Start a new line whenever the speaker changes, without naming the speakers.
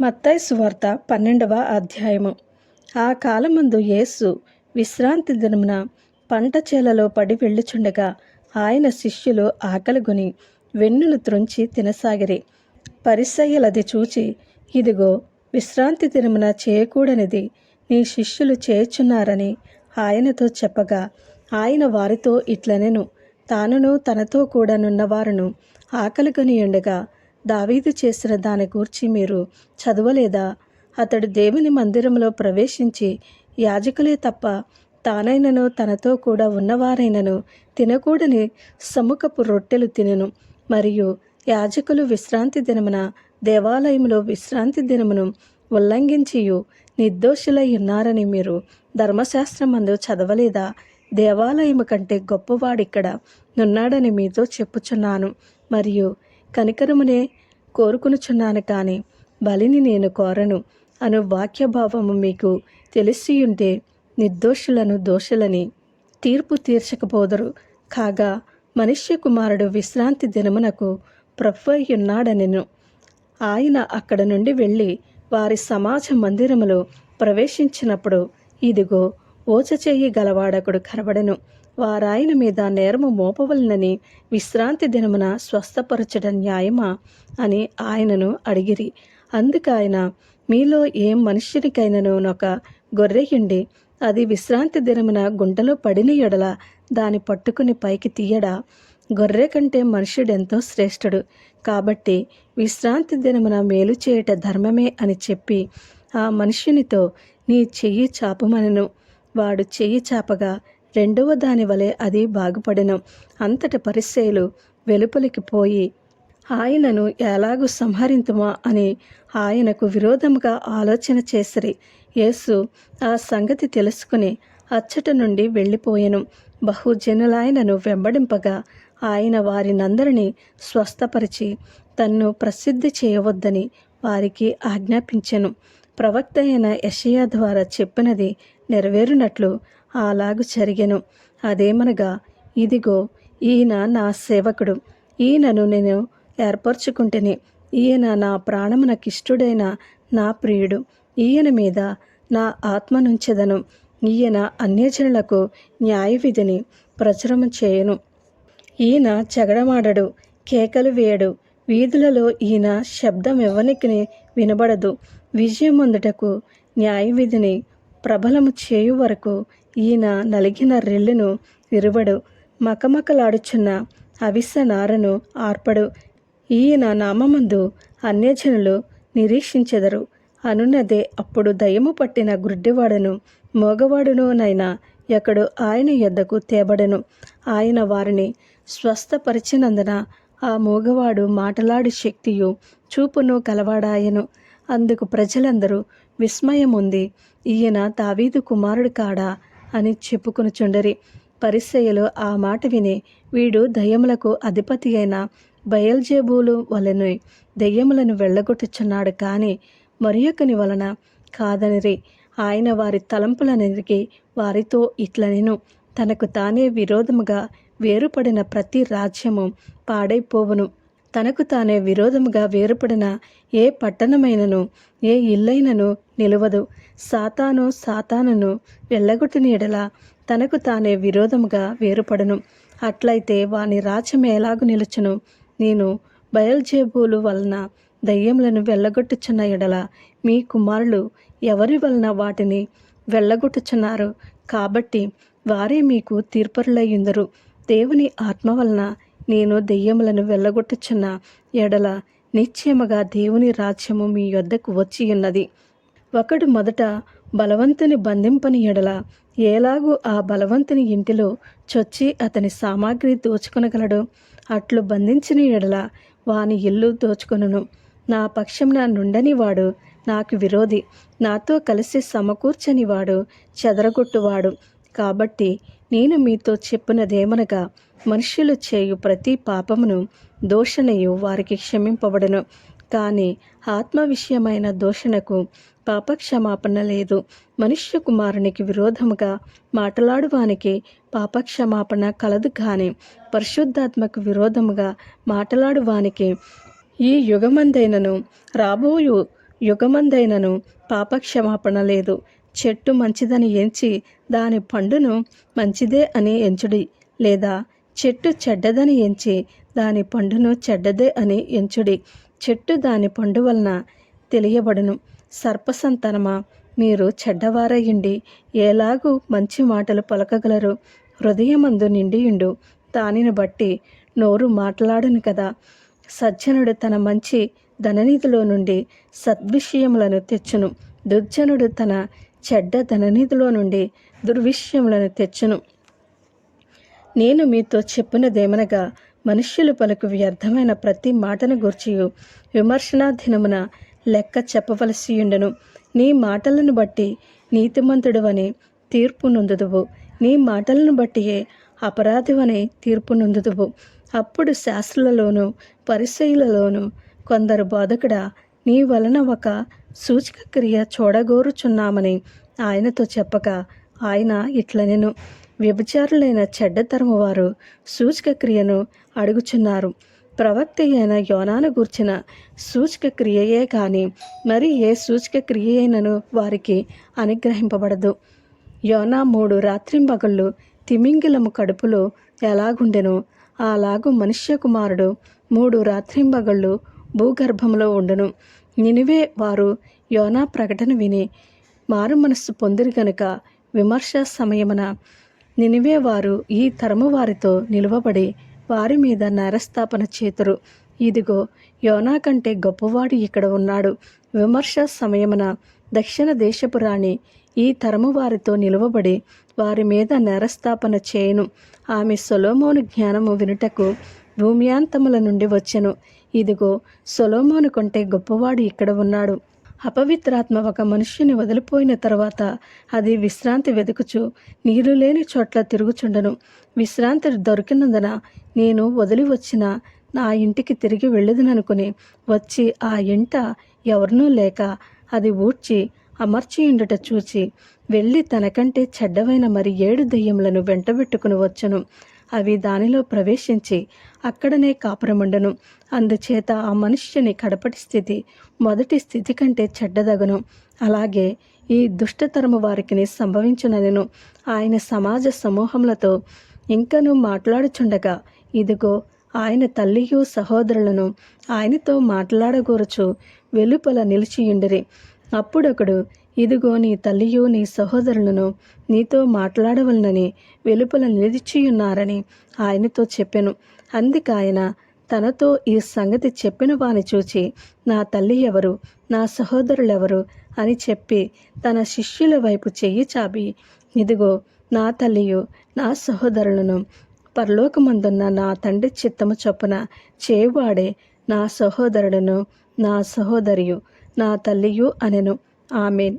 మత్తాయి సువార్త పన్నెండవ అధ్యాయము. ఆ కాలమందు యేసు విశ్రాంతి దినమున పంట చేలలో పడి వెళ్ళుచుండగా ఆయన శిష్యులు ఆకలిగొని వెన్నులు త్రుంచి తినసాగిరి. పరిసయ్యలది చూచి ఇదిగో విశ్రాంతి దినమున చేయకూడనిది నీ శిష్యులు చేయుచున్నారని ఆయనతో చెప్పగా ఆయన వారితో ఇట్లనెను తానును తనతో కూడా నున్నవారును ఆకలిగొని ఉండగా దావీదు చేసిన దాని గూర్చి మీరు చదవలేదా? అతడు దేవుని మందిరంలో ప్రవేశించి యాజకులే తప్ప తానైనను తనతో కూడా ఉన్నవారైనను తినకూడని సముఖపు రొట్టెలు తినను. మరియు యాజకులు విశ్రాంతి దినమున దేవాలయంలో విశ్రాంతి దినమును ఉల్లంఘించియు నిర్దోషులై ఉన్నారని మీరు ధర్మశాస్త్రం అందు చదవలేదా? దేవాలయము కంటే గొప్పవాడిక్కడ నున్నాడని మీతో చెప్పుచున్నాను. మరియు కనికరమునే కోరుకునుచున్నాను కానీ బలిని నేను కోరను అను వాక్యభావము మీకు తెలిసియుంటే నిర్దోషులను దోషులని తీర్పు తీర్చకపోదరు. కాగా మనుష్య కుమారుడు విశ్రాంతి దినమునకు ప్రభుయ్యున్నాడనెను ఆయన అక్కడ నుండి వెళ్ళి వారి సమాజ మందిరములో ప్రవేశించినప్పుడు ఇదిగో ఓచ గలవాడకుడు కనబడెను. వారాయన మీద నేరము మోపవలనని విశ్రాంతి దినమున స్వస్థపరచడం న్యాయమా అని ఆయనను అడిగిరి. అందుకు మీలో ఏం మనుష్యునికైనను నొక గొర్రెయుండి అది విశ్రాంతి దినమున గుంటలో పడిన ఎడల దాని పట్టుకుని పైకి తీయడా? గొర్రె కంటే మనుష్యుడెంతో శ్రేష్ఠుడు. కాబట్టి విశ్రాంతి దినమున మేలు చేయుట ధర్మమే అని చెప్పి ఆ మనుష్యునితో నీ చెయ్యి చాపమనను. వాడు చెయ్యి చాపగా రెండవ దాని వలె అది బాగుపడెను. అంతటి పరిచయులు వెలుపలికి పోయి ఆయనను ఎలాగూ సంహరింతుమా అని ఆయనకు విరోధముగా ఆలోచన చేసిరి. యేసు ఆ సంగతి తెలుసుకుని అచ్చట నుండి వెళ్ళిపోయెను. బహుజనులాయనను వెంబడింపగా ఆయన వారినందరినీ స్వస్థపరిచి తన్ను ప్రసిద్ధి చేయవద్దని వారికి ఆజ్ఞాపించెను. ప్రవక్త అయిన యషయా ద్వారా చెప్పినది నెరవేరునట్లు అలాగు జరిగెను. అదేమనగా ఇదిగో ఈయన నా సేవకుడు. ఈయనను నేను ఏర్పరచుకుంటేని ఈయన నా ప్రాణమునకిష్టుడైన నా ప్రియుడు. ఈయన మీద నా ఆత్మ నుంచెదను. ఈయన అన్యజనులకు న్యాయ విధిని ప్రచురము చేయను. ఈయన చెగడమాడడు కేకలు వేయడు. వీధులలో ఈయన శబ్దం ఎవరికి వినబడదు. విజయం అందుటకు న్యాయ విధిని ప్రబలము చేయు వరకు ఈయన నలిగిన రెల్లును విరువడు. మకమకలాడుచున్న అవిస నారను ఆర్పడు. ఈయన నామమందు అన్యజనులు నిరీక్షించెదరు. అనున్నదే అప్పుడు దయము పట్టిన గుడ్డివాడను మోగవాడునునైనా ఎక్కడు ఆయన యొద్దకు తేబడను. ఆయన వారిని స్వస్థపరిచినందున ఆ మూగవాడు మాటలాడి శక్తియు చూపును కలవాడాయను. అందుకు ప్రజలందరూ విస్మయముంది. ఈయన తావీదు కుమారుడు కాడా? అని చెప్పుకొనుచుండరి. పరిసయ్యలు ఆ మాట విని వీడు దయ్యములకు అధిపతి అయిన బయల్జేబూలు వలెను దెయ్యములను వెళ్ళగొట్టుచున్నాడు కానీ మరియొకని వలన కాదనిరి. ఆయన వారి తలంపులనెరిగి వారితో ఇట్లనెను తనకు తానే విరోధముగా వేరుపడిన ప్రతి రాజ్యము పాడైపోవును. తనకు తానే విరోధముగా వేరుపడిన ఏ పట్టణమైనను ఏ ఇల్లైనను నిలవదు. సాతాను సాతానును వెళ్ళగొట్టిన ఎడల తనకు తానే విరోధముగా వేరుపడను. అట్లయితే వాని రాజ్యం ఎలాగు నిలుచును? నేను బయల్జేబులు వలన దయ్యములను వెళ్ళగొట్టుచున్న ఎడల మీ కుమారులు ఎవరి వలన వాటిని వెళ్ళగొట్టుచున్నారు? కాబట్టి వారే మీకు తీర్పరులయ్యుందరు దేవుని ఆత్మ వలన నేను దెయ్యములను వెళ్ళగొట్టుచున్న ఎడల నిశ్చయముగా దేవుని రాజ్యము మీ యొద్దకు వచ్చి ఉన్నది. ఒకడు మొదట బలవంతుని బంధింపని ఎడల ఏలాగూ ఆ బలవంతుని ఇంటిలో చొచ్చి అతని సామాగ్రి దోచుకొనగలడు. అట్లు బంధించిన ఎడల వాని ఇల్లు దోచుకొనును. నా పక్షం నుండని వాడు నాకు విరోధి. నాతో కలిసి సమకూర్చని వాడు చెదరగొట్టువాడు. కాబట్టి నేను మీతో చెప్పినదేమనగా మనుష్యులు చేయు ప్రతి పాపమును దోషణయు వారికి క్షమింపబడను. కానీ ఆత్మ విషయమైన దోషణకు పాపక్షమాపణ లేదు. మనుష్య కుమారునికి విరోధముగా మాటలాడువానికి పాపక్షమాపణ కలదు కానీ పరిశుద్ధాత్మకు విరోధముగా మాటలాడువానికి ఈ యుగమందైనను రాబోయు యుగమందైనను పాపక్షమాపణ లేదు. చెట్టు మంచిదని ఎంచి దాని పండును మంచిదే అని ఎంచుడి. లేదా చెట్టు చెడ్డదని ఎంచి దాని పండును చెడ్డదే అని ఎంచుడి. చెట్టు దాని పండు వలన తెలియబడును. సర్పసంతనమా మీరు చెడ్డవారయ్యండి ఏలాగూ మంచి మాటలు పలకగలరు? హృదయమందు నిండియుండు దానిని బట్టి నోరు మాట్లాడును కదా. సజ్జనుడు తన మంచి ధననిధిలో నుండి సద్విషయములను తెచ్చును. దుర్జనుడు తన చెడ్డ ధననిధిలో నుండి దుర్విషయములను తెచ్చును. నేను మీతో చెప్పినదేమనగా మనుష్యులు పలుకు వ్యర్థమైన ప్రతి మాటను గూర్చియు. విమర్శనా దినమున లెక్క చెప్పవలసి ఉండెను నీ మాటలను బట్టి నీతిమంతుడువని తీర్పు నొందుదువు. నీ మాటలను బట్టియే అపరాధివని తీర్పు నొందుదువు. అప్పుడు శాస్త్రులలోను పరిశైలలోను కొందరు బోధకుడా నీ వలన ఒక సూచక క్రియ చూడగోరుచున్నామని ఆయనతో చెప్పగా ఆయన ఇట్లనెను. వ్యభిచారులైన చెడ్డతరము వారు సూచక క్రియను అడుగుచున్నారు. ప్రవక్త అయిన యోనాను గూర్చిన సూచక క్రియయే కానీ మరి ఏ సూచక క్రియైనను వారికి అనుగ్రహింపబడదు. యోనా మూడు రాత్రింబగళ్ళు తిమింగిలము కడుపులో ఎలాగుండెనో? అలాగు మనుష్య కుమారుడు మూడు రాత్రింబగళ్ళు భూగర్భంలో ఉండును. నినివే వారు యోనా ప్రకటన విని మారు మనస్సు పొందిరి గనుక విమర్శ సమయమున నినివే వారు ఈ తరము వారితో నిలువబడి వారి మీద నరస్థాపన చేతురు. ఇదిగో యోనా కంటే గొప్పవాడు ఇక్కడ ఉన్నాడు. విమర్శ సమయమున దక్షిణ దేశపు రాణి ఈ తరము వారితో నిలువబడి వారి మీద నరస్థాపన చేయను. ఆమె సొలోమోను జ్ఞానము వినుటకు భూమ్యాంతముల నుండి వచ్చెను. ఇదిగో సొలోమోను కంటే గొప్పవాడు ఇక్కడ ఉన్నాడు. అపవిత్రాత్మ ఒక మనుష్యుని వదిలిపోయిన తర్వాత అది విశ్రాంతి వెతుకుచు నీరు లేని చోట్ల తిరుగుచుండను. విశ్రాంతి దొరికినందున నేను వదిలి వచ్చిన నా ఇంటికి తిరిగి వెళ్ళదుననుకుని వచ్చి ఆ ఇంట ఎవరినూ లేక అది ఊడ్చి అమర్చియుండుట చూచి వెళ్ళి తనకంటే చెడ్డవైన మరి ఏడు దెయ్యములను వెంటబెట్టుకుని వచ్చును. అవి దానిలో ప్రవేశించి అక్కడనే కాపురముండను. అందుచేత ఆ మనుష్యుని కడపటి స్థితి మొదటి స్థితి కంటే చెడ్డదగను. అలాగే ఈ దుష్టతరము వారికి సంభవించుననెను ఆయన సమాజ సమూహములతో ఇంకను మాట్లాడుచుండగా ఇదిగో ఆయన తల్లియు సహోదరులను ఆయనతో మాట్లాడగూరచు వెలుపల నిలిచియుండిరి. అప్పుడొకడు ఇదిగో నీ తల్లియు నీ సహోదరులను నీతో మాట్లాడవలనని వెలుపల నిలిచియున్నారని ఆయనతో చెప్పెను. అందుకాయన తనతో ఈ సంగతి చెప్పిన వాని చూచి నా తల్లి ఎవరు నా సహోదరులెవరు అని చెప్పి తన శిష్యుల వైపు చెయ్యి చాపి ఇదిగో నా తల్లియు నా సహోదరులను పరలోకమందున్న నా తండ్రి చిత్తము చొప్పున చేవాడే నా సహోదరుడును నా సహోదరియు నా తల్లియు అనెను. ആമേൻ